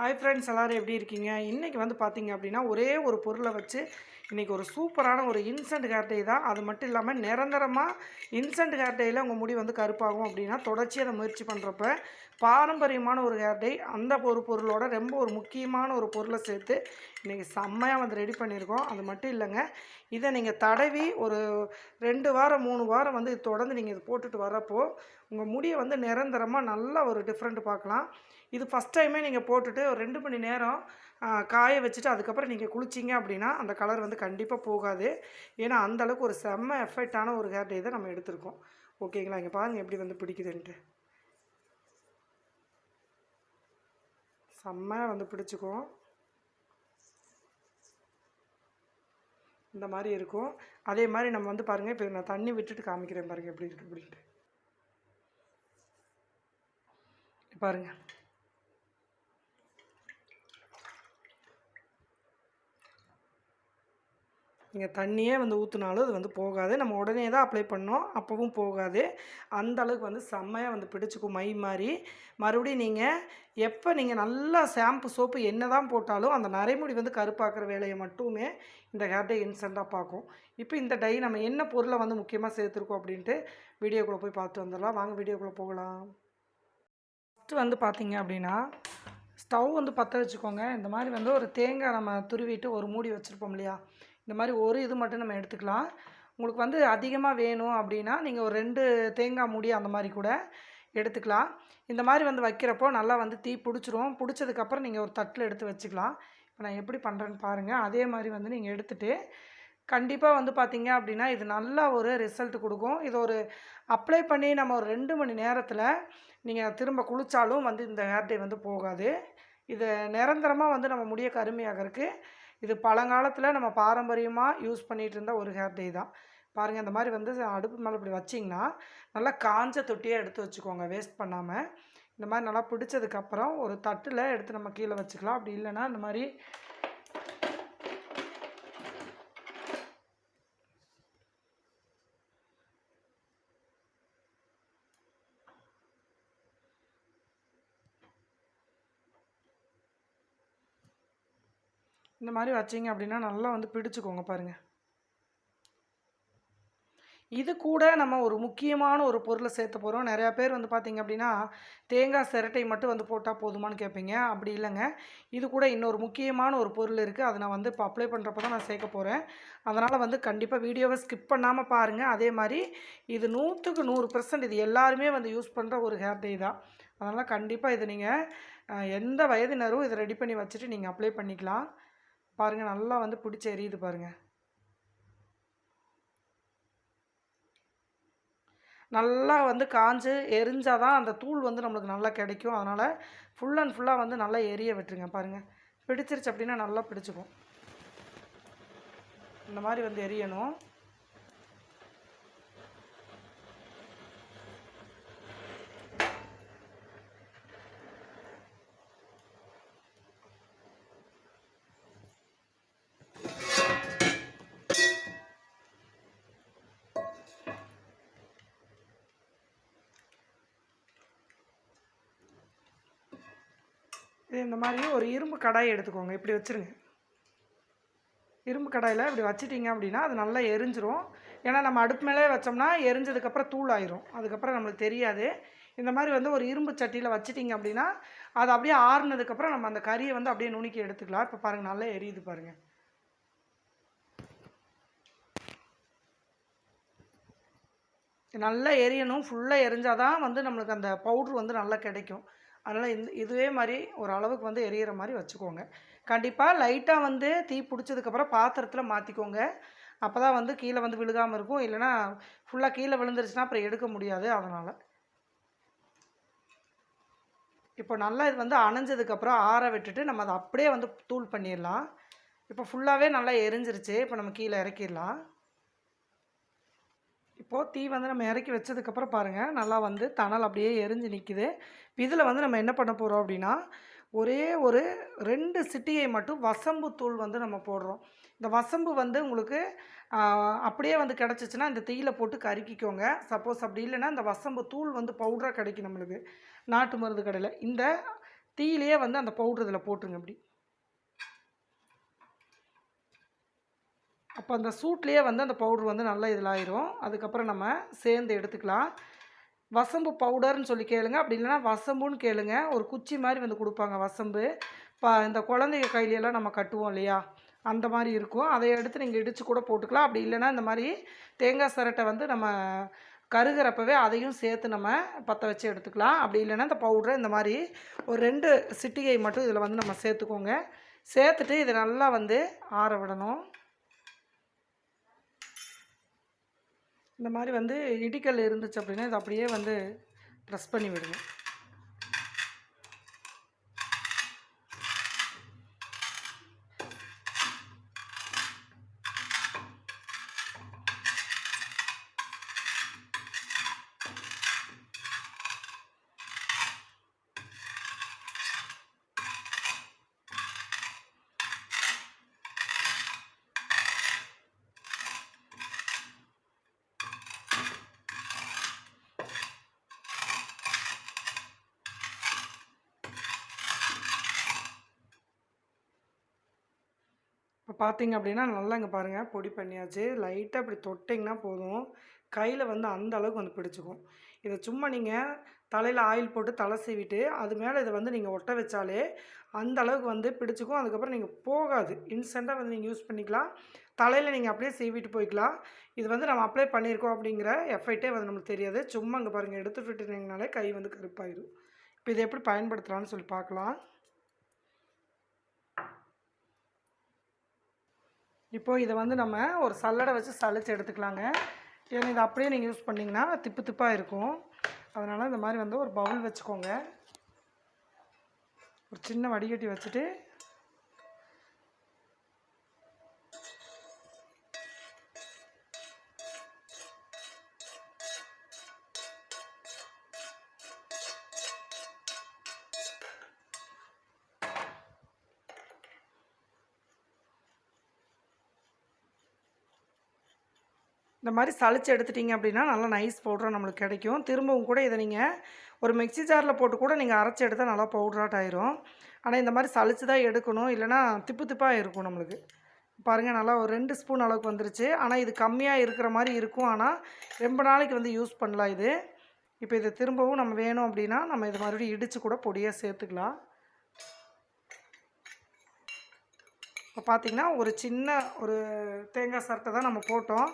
Hi friends எல்லோரும் எப்படி இருக்கீங்க? இன்றைக்கி வந்து பார்த்தீங்க அப்படின்னா ஒரே ஒரு பொருளை வச்சு இன்றைக்கி ஒரு சூப்பரான ஒரு இன்ஸ்டன்ட் ஹேர் டை தான். அது மட்டும் இல்லாமல் நிரந்தரமாக இன்ஸ்டன்ட் ஹேர் டையில் உங்கள் முடி வந்து கருப்பாகும் அப்படின்னா தொடர்ச்சியாக அதை முயற்சி பண்ணுறப்ப பாரம்பரியமான ஒரு ஹேர் டை அந்த ஒரு பொருளோட ரொம்ப ஒரு முக்கியமான ஒரு பொருளை சேர்த்து இன்றைக்கி செம்மையாக வந்து ரெடி பண்ணியிருக்கோம். அது மட்டும் இல்லைங்க. இதை நீங்கள் தடவி ஒரு ரெண்டு வாரம் மூணு வாரம் வந்து இது தொடர்ந்து நீங்கள் இது போட்டுட்டு வரப்போ உங்கள் முடியை வந்து நிரந்தரமாக நல்ல ஒரு டிஃப்ரெண்ட் பார்க்கலாம். இது ஃபஸ்ட் டைமே நீங்கள் போட்டுட்டு ஒரு ரெண்டு மணி நேரம் காய வச்சுட்டு அதுக்கப்புறம் நீங்கள் குளிச்சிங்க அப்படின்னா அந்த கலர் வந்து கண்டிப்பாக போகாது. ஏன்னா அந்தளவுக்கு ஒரு செம்ம எஃபெக்டான ஒரு ஹேர் டை தான் நம்ம எடுத்திருக்கோம். ஓகேங்களா? இங்கே பாருங்கள் எப்படி வந்து பிடிக்குதுன்ட்டு. செம்மையாக வந்து பிடிச்சிக்கும். இந்த மாதிரி இருக்கும். அதே மாதிரி நம்ம வந்து பாருங்கள் இப்போ நான் தண்ணி விட்டுட்டு காமிக்கிறேன் பாருங்கள் எப்படி இருக்குது அப்படின்ட்டு பாருங்கள் நீங்கள் தண்ணியே வந்து ஊற்றினாலும் அது வந்து போகாது. நம்ம உடனே தான் அப்ளை பண்ணோம். அப்போவும் போகாது. அந்த அளவுக்கு வந்து செம்மையாக வந்து பிடிச்சிக்கும் மை மாதிரி மறுபடியும் நீங்கள் எப்போ நீங்கள் நல்லா ஷாம்பு சோப்பு என்ன தான் போட்டாலும் அந்த நரைமுடி வந்து கருப்பாக்குற வேலையை மட்டுமே இந்த ஹேர் டை இன்ஸ்டண்ட்டாக பார்க்கும். இப்போ இந்த டை நம்ம என்ன பொருளை வந்து முக்கியமாக சேர்த்துருக்கோம் அப்படின்ட்டு வீடியோக்குள்ளே போய் பார்த்து வந்துடலாம். வாங்க வீடியோக்குள்ளே போகலாம். ஃபஸ்ட்டு வந்து பார்த்தீங்க அப்படின்னா ஸ்டவ் வந்து பற்ற வச்சுக்கோங்க. இந்த மாதிரி வந்து ஒரு தேங்காய் நம்ம துருவிட்டு ஒரு மூடி வச்சுருப்போம் இல்லையா? இந்த மாதிரி ஒரு இது மட்டும் நம்ம எடுத்துக்கலாம். உங்களுக்கு வந்து அதிகமாக வேணும் அப்படின்னா நீங்கள் ஒரு ரெண்டு தேங்காய் மூடி அந்த மாதிரி கூட எடுத்துக்கலாம். இந்த மாதிரி வந்து வைக்கிறப்போ நல்லா வந்து தீ பிடிச்சிரும். பிடிச்சதுக்கப்புறம் நீங்கள் ஒரு தட்டில் எடுத்து வச்சுக்கலாம். இப்போ நான் எப்படி பண்ணுறேன்னு பாருங்கள் அதே மாதிரி வந்து நீங்கள் எடுத்துகிட்டு கண்டிப்பாக வந்து பார்த்தீங்க அப்படின்னா இது நல்லா ஒரு ரிசல்ட் கொடுக்கும். இது ஒரு அப்ளை பண்ணி நம்ம ஒரு ரெண்டு மணி நேரத்தில் நீங்கள் திரும்ப குளித்தாலும் வந்து இந்த ஹேர் டே வந்து போகாது. இது நிரந்தரமாக வந்து நம்ம முடிய கருமையாகிறதுக்கு இது பழங்காலத்தில் நம்ம பாரம்பரியமாக யூஸ் பண்ணிகிட்டு இருந்த ஒரு ஹேர் டை தான். பாருங்கள் இந்த மாதிரி வந்து அடுப்பு மேலே இப்படி வச்சிங்கன்னா நல்லா காஞ்ச தொட்டியாக எடுத்து வச்சுக்கோங்க வேஸ்ட் பண்ணாமல் இந்த மாதிரி நல்லா பிடிச்சதுக்கப்புறம் ஒரு தட்டில் எடுத்து நம்ம கீழே வச்சுக்கலாம். அப்படி இல்லைன்னா இந்த மாதிரி இந்த மாதிரி வச்சிங்க அப்படின்னா நல்லா வந்து பிடிச்சிக்கோங்க பாருங்கள் இது கூட நம்ம ஒரு முக்கியமான ஒரு பொருளை சேர்த்த போகிறோம் நிறையா பேர் வந்து பார்த்திங்க அப்படின்னா தேங்காய் சிரட்டை மட்டும் வந்து போட்டால் போதுமான்னு கேட்பீங்க. அப்படி இல்லைங்க. இது கூட இன்னொரு முக்கியமான ஒரு பொருள் இருக்குது அதை நான் வந்து இப்போ அப்ளை பண்ணுறப்ப தான் நான் சேர்க்க போகிறேன் அதனால் வந்து கண்டிப்பாக வீடியோவை ஸ்கிப் பண்ணாமல் பாருங்கள் அதே மாதிரி இது நூற்றுக்கு நூறு பர்சன்ட் இது எல்லாருமே வந்து யூஸ் பண்ணுற ஒரு ஹேர் டே தான். அதனால் கண்டிப்பாக இது நீங்கள் எந்த வயதினரும் இதை ரெடி பண்ணி வச்சுட்டு நீங்கள் அப்ளை பண்ணிக்கலாம். பாருங்கள் நல்லா வந்து பிடிச்சி எரியுது பாருங்கள் நல்லா வந்து காஞ்சு எரிஞ்சால் தான் அந்த தூள் வந்து நம்மளுக்கு நல்லா கிடைக்கும். அதனால் ஃபுல் அண்ட் ஃபுல்லாக வந்து நல்லா எரிய விட்டுருங்க பாருங்கள் பிடிச்சிருச்சு அப்படின்னா நல்லா பிடிச்சிக்கும். இந்த மாதிரி வந்து எரியணும். இது இந்த மாதிரி ஒரு இரும்பு கடாய் எடுத்துக்கோங்க. இப்படி வச்சுருங்க. இரும்பு கடாயில் இப்படி வச்சிட்டிங்க அப்படின்னா அது நல்லா எரிஞ்சிரும். ஏன்னா நம்ம அடுப்பு மேலே வச்சோம்னா எரிஞ்சதுக்கப்புறம் தூள் ஆயிரும் அதுக்கப்புறம் நம்மளுக்கு தெரியாது. இந்த மாதிரி வந்து ஒரு இரும்பு சட்டியில் வச்சிட்டிங்க அப்படின்னா அது அப்படியே ஆறுனதுக்கப்புறம் நம்ம அந்த கறியை வந்து அப்படியே நுணுக்கி எடுத்துக்கலாம். இப்போ பாருங்கள் நல்லா எரியுது பாருங்கள் நல்லா எரியணும். ஃபுல்லாக எரிஞ்சால் தான் வந்து நம்மளுக்கு அந்த பவுட்ரு வந்து நல்லா கிடைக்கும். அதனால் இந்த இதுவே மாதிரி ஒரு அளவுக்கு வந்து எரியிற மாதிரி வச்சுக்கோங்க. கண்டிப்பாக லைட்டாக வந்து தீ பிடிச்சதுக்கப்புறம் பாத்திரத்தில் மாற்றிக்கோங்க அப்போ தான் வந்து கீழே வந்து விழுகாமல் இருக்கும். இல்லைனா ஃபுல்லாக கீழே விழுந்துருச்சுன்னா அப்புறம் எடுக்க முடியாது அதனால். இப்போ நல்லா இது வந்து அணைஞ்சதுக்கப்புறம் ஆற விட்டுட்டு நம்ம அதை அப்படியே வந்து தூள் பண்ணிடலாம். இப்போ ஃபுல்லாகவே நல்லா எரிஞ்சிருச்சு. இப்போ நம்ம கீழே இறக்கிடலாம். இப்போது தீ வந்து நம்ம இறக்கி வச்சதுக்கப்புறம் பாருங்கள் நல்லா வந்து தணல் அப்படியே எரிஞ்சு நிற்கிது இதில் வந்து நம்ம என்ன பண்ண போகிறோம் அப்படின்னா ஒரே ஒரு ரெண்டு சிட்டியை மட்டும் வசம்பு தூள் வந்து நம்ம போடுறோம். இந்த வசம்பு வந்து உங்களுக்கு அப்படியே வந்து கிடச்சிச்சின்னா இந்த தீயில போட்டு கருக்கிக்கோங்க சப்போஸ் அப்படி இல்லைன்னா இந்த வசம்பு தூள் வந்து பவுடராக கிடைக்கும் நம்மளுக்கு. நாட்டு மருந்து கடையில். இந்த தீயிலேயே வந்து அந்த பவுட்ரு இதில் போட்டுருங்க அப்படி. அப்போ அந்த சூட்லேயே வந்து அந்த பவுட்ரு வந்து நல்ல இதிலாயிரும் அதுக்கப்புறம் நம்ம சேர்ந்து எடுத்துக்கலாம். வசம்பு பவுடர்னு சொல்லி கேளுங்க. அப்படி இல்லைன்னா வசம்புன்னு கேளுங்க. ஒரு குச்சி மாதிரி வந்து கொடுப்பாங்க வசம்பு. இப்போ இந்த குழந்தைங்க கையிலெல்லாம் நம்ம கட்டுவோம் இல்லையா? அந்த மாதிரி இருக்கும். அதை எடுத்து நீங்கள் இடித்து கூட போட்டுக்கலாம். அப்படி இல்லைன்னா இந்த மாதிரி தேங்காய் சிரட்டை வந்து நம்ம கருகிறப்பவே அதையும் சேர்த்து நம்ம பற்ற வச்சு எடுத்துக்கலாம். அப்படி இல்லைன்னா இந்த பவுடரை இந்த மாதிரி ஒரு ரெண்டு சிட்டிகை மட்டும் இதில் வந்து நம்ம சேர்த்துக்கோங்க. சேர்த்துட்டு இதை நல்லா வந்து ஆற விடணும். இந்த மாதிரி வந்து இடிக்கல் இருந்துச்சு அப்படின்னா இது அப்படியே வந்து ப்ரெஸ் பண்ணி விடுங்க. பார்த்தீங்க அப்படின்னா நல்லா இங்கே பாருங்கள் பொடி பண்ணியாச்சு. லைட்டாக இப்படி தொட்டிங்கன்னா போதும். கையில் வந்து அந்த அளவுக்கு வந்து பிடிச்சிக்கும். இதை சும்மா நீங்கள் தலையில் ஆயில் போட்டு தலை சீவிட்டு அது மேலே இதை வந்து நீங்கள் ஒட்ட வச்சாலே அந்த அளவுக்கு வந்து பிடிச்சிக்கும். அதுக்கப்புறம் நீங்கள் போகாது. இன்ஸ்டண்ட்டாக வந்து நீங்கள் யூஸ் பண்ணிக்கலாம். தலையில் நீங்கள் அப்படியே சீவிட்டு போய்க்கலாம். இது வந்து நம்ம அப்ளை பண்ணியிருக்கோம் அப்படிங்கிற எஃபெக்டே வந்து நம்மளுக்கு தெரியாது. சும்மா இங்கே பாருங்கள் எடுத்து விட்டுட்டீங்கனாலே கை வந்து கருப்பாயிடும் இப்போ இதை எப்படி பயன்படுத்தலாம்னு சொல்லி பார்க்கலாம். இப்போ இதை வந்து நம்ம ஒரு சல்லடை வச்சு சளிச்சு எடுத்துக்கலாங்க. ஏன்னா இதை அப்படியே நீங்கள் யூஸ் பண்ணிங்கன்னா திப்பு திப்பாக இருக்கும். அதனால் இந்த மாதிரி வந்து ஒரு பவுல் வச்சுக்கோங்க. ஒரு சின்ன வடிகட்டி வச்சுட்டு இந்த மாதிரி சளிச்சு எடுத்துட்டிங்க அப்படின்னா நல்லா நைஸ் பவுடராக நம்மளுக்கு கிடைக்கும். திரும்பவும் கூட இதை நீங்கள் ஒரு மிக்ஸி ஜாரில் போட்டு கூட நீங்கள் அரைச்சி எடுத்தால் நல்லா பவுடராட் ஆயிரும். ஆனால் இந்த மாதிரி சளிச்சு தான் எடுக்கணும். இல்லைன்னா திப்பு திப்பாக இருக்கும் நம்மளுக்கு. பாருங்கள் நல்லா ஒரு ரெண்டு ஸ்பூன் அளவுக்கு வந்துருச்சு. ஆனால் இது கம்மியாக இருக்கிற மாதிரி இருக்கும். ஆனால் ரொம்ப நாளைக்கு வந்து யூஸ் பண்ணலாம் இது. இப்போ இதை திரும்பவும் நம்ம வேணும் அப்படின்னா நம்ம இதை மறுபடியும் இடித்து கூட பொடியாக சேர்த்துக்கலாம். இப்போ பார்த்தீங்கன்னா ஒரு சின்ன ஒரு தேங்காய் சரட்டை தான் நம்ம போட்டோம்.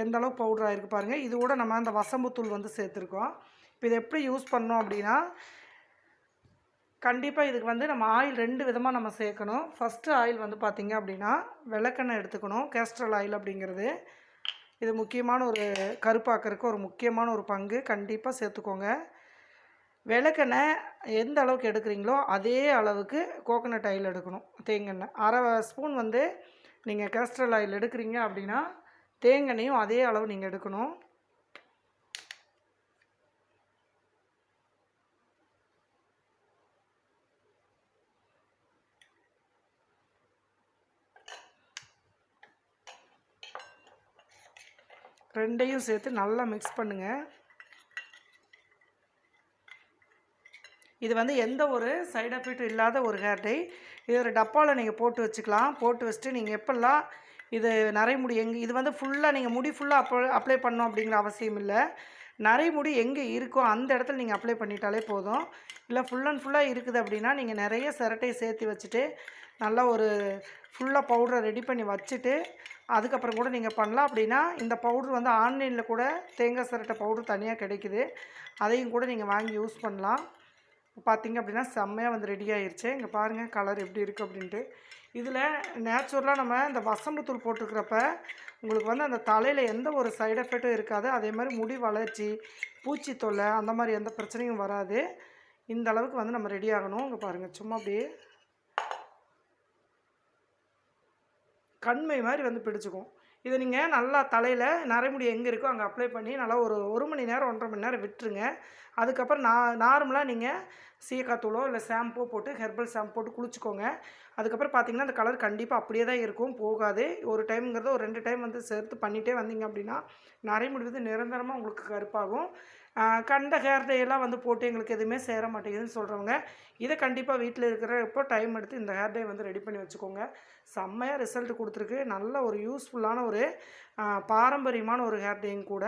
எந்த அளவுக்கு பவுடர் ஆகிருக்கு பாருங்கள் இது கூட நம்ம அந்த வசம்புத்தூள் வந்து சேர்த்துருக்கோம். இப்போ இதை எப்படி யூஸ் பண்ணோம் அப்படின்னா கண்டிப்பாக இதுக்கு வந்து நம்ம ஆயில் ரெண்டு விதமாக நம்ம சேர்க்கணும். ஃபஸ்ட்டு ஆயில் வந்து பார்த்திங்க அப்படின்னா விளக்கெண்ணெய் எடுத்துக்கணும். கேஸ்ட்ரல் ஆயில் அப்படிங்கிறது. இது முக்கியமான ஒரு கருப்பாக்கிறதுக்கு ஒரு முக்கியமான ஒரு பங்கு. கண்டிப்பாக சேர்த்துக்கோங்க. விளக்கெண்ணெய் எந்த அளவுக்கு எடுக்கிறீங்களோ அதே அளவுக்கு கோகனட் ஆயில் எடுக்கணும். தேங்காய் அரை ஸ்பூன் வந்து நீங்கள் கேஸ்ட்ரல் ஆயில் எடுக்கிறீங்க அப்படின்னா தேங்கெண்ணையும் அதே அளவு நீங்கள் எடுக்கணும். ரெண்டையும் சேர்த்து நல்லா மிக்ஸ் பண்ணுங்கள் இது வந்து எந்த ஒரு சைடு எஃபெக்ட்டும் இல்லாத ஒரு ஹேர் டை இது ஒரு டப்பாவில் நீங்கள் போட்டு வச்சுக்கலாம். போட்டு வச்சுட்டு நீங்கள் எப்பெல்லாம் இது நரைமுடி எங்கே இது வந்து ஃபுல்லாக நீங்கள் முடி ஃபுல்லாக அப்ளை அப்ளை பண்ணணும் அப்படிங்கிற அவசியம் இல்லை. நரைமுடி எங்கே இருக்கோ அந்த இடத்துல நீங்கள் அப்ளை பண்ணிட்டாலே போதும். இல்லை ஃபுல் அண்ட் ஃபுல்லாக இருக்குது அப்படின்னா நீங்கள் நிறைய சிரட்டையை சேர்த்து வச்சுட்டு நல்லா ஒரு ஃபுல்லாக பவுடரை ரெடி பண்ணி வச்சுட்டு அதுக்கப்புறம் கூட நீங்கள் பண்ணலாம் அப்படின்னா இந்த பவுடர் வந்து ஆன்லைனில் கூட தேங்காய் சிரட்டை பவுடர் தனியாக கிடைக்குது. அதையும் கூட நீங்கள் வாங்கி யூஸ் பண்ணலாம். பார்த்தீங்க அப்படின்னா செம்மையாக வந்து ரெடி ஆயிடுச்சு இங்கே பாருங்கள் கலர் எப்படி இருக்குது அப்படின்ட்டு. இதில் நேச்சுரலாக நம்ம இந்த வசம்புத்தூள் போட்டுருக்கிறப்ப உங்களுக்கு வந்து அந்த தலையில் எந்த ஒரு சைடு எஃபெக்ட்டும் இருக்காது. அதே மாதிரி முடி வளர்ச்சி பூச்சி தொல்லை அந்த மாதிரி எந்த பிரச்சனையும் வராது. இந்த அளவுக்கு வந்து நம்ம ரெடி ஆகணும். இங்கே பாருங்கள் சும்மா அப்படியே கண்மை மாதிரி வந்து பிடிச்சிக்கும். இதை நீங்கள் நல்லா தலையில் நரைமுடி எங்கே இருக்கோ அங்கே அப்ளை பண்ணி நல்லா ஒரு ஒரு மணி நேரம் ஒன்றரை மணி நேரம் விட்டுருங்க. அதுக்கப்புறம் நான் நார்மலாக நீங்கள் சீக்காத்தூளோ இல்லை ஷாம்போ போட்டு ஹெர்பல் ஷாம்பு போட்டு குளிச்சுக்கோங்க. அதுக்கப்புறம் பார்த்தீங்கன்னா அந்த கலர் கண்டிப்பாக அப்படியே தான் இருக்கும் போகாது. ஒரு டைம்ங்கிறத ஒரு ரெண்டு டைம் வந்து சேர்த்து பண்ணிகிட்டே வந்தீங்க அப்படின்னா நரைமுடி வந்து நிரந்தரமாக உங்களுக்கு கருப்பாகும். கண்ட ஹேர் டேயெல்லாம் வந்து போட்டு எங்களுக்கு எதுவுமே சேர மாட்டேங்குதுன்னு சொல்கிறவங்க இதை கண்டிப்பாக வீட்டில் இருக்கிறப்போ டைம் எடுத்து இந்த ஹேர் டே வந்து ரெடி பண்ணி வச்சுக்கோங்க. செம்மையாக ரிசல்ட் கொடுத்துருக்கு. நல்ல ஒரு யூஸ்ஃபுல்லான ஒரு பாரம்பரியமான ஒரு ஹேர் டேயும் கூட.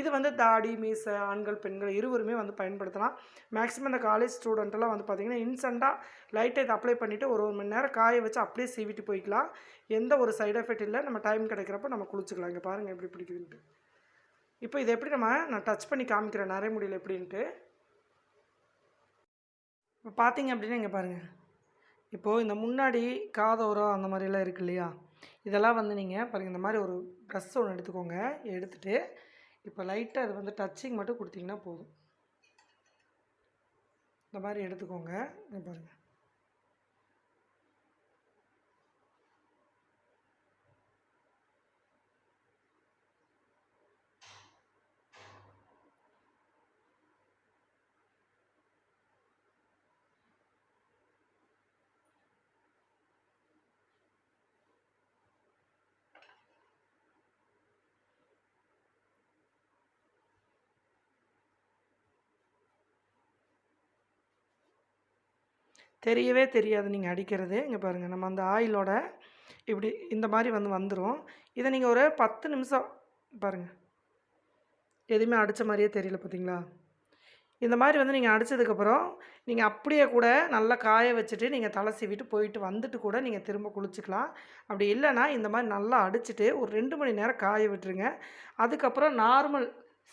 இது வந்து தாடி மீசை ஆண்கள் பெண்கள் இருவருமே வந்து பயன்படுத்தலாம். மேக்ஸிமம் இந்த காலேஜ் ஸ்டூடெண்ட்டெல்லாம் வந்து பார்த்திங்கன்னா இன்ஸ்டண்ட்டாக லைட்டை இதை அப்ளை பண்ணிவிட்டு ஒரு ஒரு மணி நேரம் காய வச்சு அப்படியே சீவிட்டு போய்க்கலாம். எந்த ஒரு சைடு எஃபெக்ட் இல்லை. நம்ம டைம் கிடைக்கிறப்ப நம்ம குளிச்சுக்கலாம். இங்கே பாருங்கள் எப்படி பிடிக்குதுன்ட்டு. இப்போ இதை எப்படி நம்ம நான் டச் பண்ணி காமிக்கிறேன் நிறைய முடியல எப்படின்ட்டு. இப்போ பார்த்தீங்க அப்படின்னா இங்கே பாருங்கள் இப்போது இந்த முன்னாடி காதோரம் அந்த மாதிரிலாம் இருக்கு இல்லையா? இதெல்லாம் வந்து நீங்கள் பாருங்கள் இந்த மாதிரி ஒரு ப்ரெஸ் ஒன்று எடுத்துக்கோங்க. எடுத்துகிட்டு இப்போ லைட்டாக அது வந்து டச்சிங் மட்டும் கொடுத்தீங்கன்னா போதும். இந்த மாதிரி எடுத்துக்கோங்க. இங்கே பாருங்கள் தெரியவே தெரியாது நீங்கள் அடிக்கிறது. இங்கே பாருங்கள் நம்ம அந்த ஆயிலோட இப்படி இந்த மாதிரி வந்து வந்துடும் இதை நீங்கள் ஒரு பத்து நிமிஷம் பாருங்கள் எதுவுமே அடித்த மாதிரியே தெரியல பார்த்தீங்களா? இந்த மாதிரி வந்து நீங்கள் அடித்ததுக்கப்புறம் நீங்கள் அப்படியே கூட நல்லா காய வச்சுட்டு நீங்கள் தலை சீவிட்டு போயிட்டு வந்துட்டு கூட நீங்கள் திரும்ப குளிச்சுக்கலாம். அப்படி இல்லைன்னா இந்த மாதிரி நல்லா அடிச்சுட்டு ஒரு ரெண்டு மணி நேரம் காய விட்டுருங்க. அதுக்கப்புறம் நார்மல்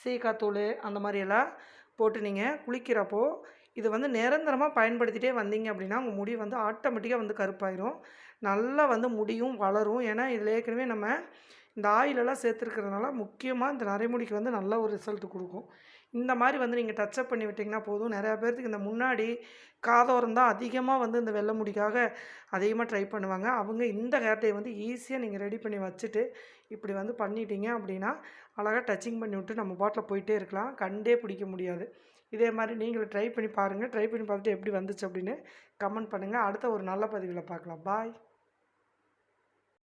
சீக்காத்தூள் அந்த மாதிரி எல்லாம் போட்டு நீங்கள் குளிக்கிறப்போ இது வந்து நிரந்தரமாக பயன்படுத்திகிட்டே வந்தீங்க அப்படின்னா உங்கள் முடி வந்து ஆட்டோமேட்டிக்காக வந்து கருப்பாயிரும். நல்லா வந்து முடியும் வளரும். ஏன்னா இதில் ஏற்கனவே நம்ம இந்த ஆயிலெல்லாம் சேர்த்துருக்கிறதுனால முக்கியமாக இந்த நரைமுடிக்கு வந்து நல்ல ஒரு ரிசல்ட் கொடுக்கும். இந்த மாதிரி வந்து நீங்கள் டச்சப் பண்ணி விட்டிங்கன்னா போதும். நிறையா பேர்த்துக்கு இந்த முன்னாடி காதோரம் தான் அதிகமாக வந்து இந்த வெள்ளை முடிக்காக அதிகமாக ட்ரை பண்ணுவாங்க. அவங்க இந்த ஹேர் டே வந்து ஈஸியாக நீங்கள் ரெடி பண்ணி வச்சுட்டு இப்படி வந்து பண்ணிட்டீங்க அப்படின்னா அழகாக டச்சிங் பண்ணி விட்டு நம்ம பாட்டில் போயிட்டே இருக்கலாம். கண்டே பிடிக்க முடியாது. இதே மாதிரி நீங்களும் ட்ரை பண்ணி பாருங்கள் ட்ரை பண்ணி பார்த்துட்டு எப்படி வந்துச்சு அப்படின்னு கமெண்ட் பண்ணுங்கள் அடுத்த ஒரு நல்ல பதிவில் பார்க்கலாம். பாய்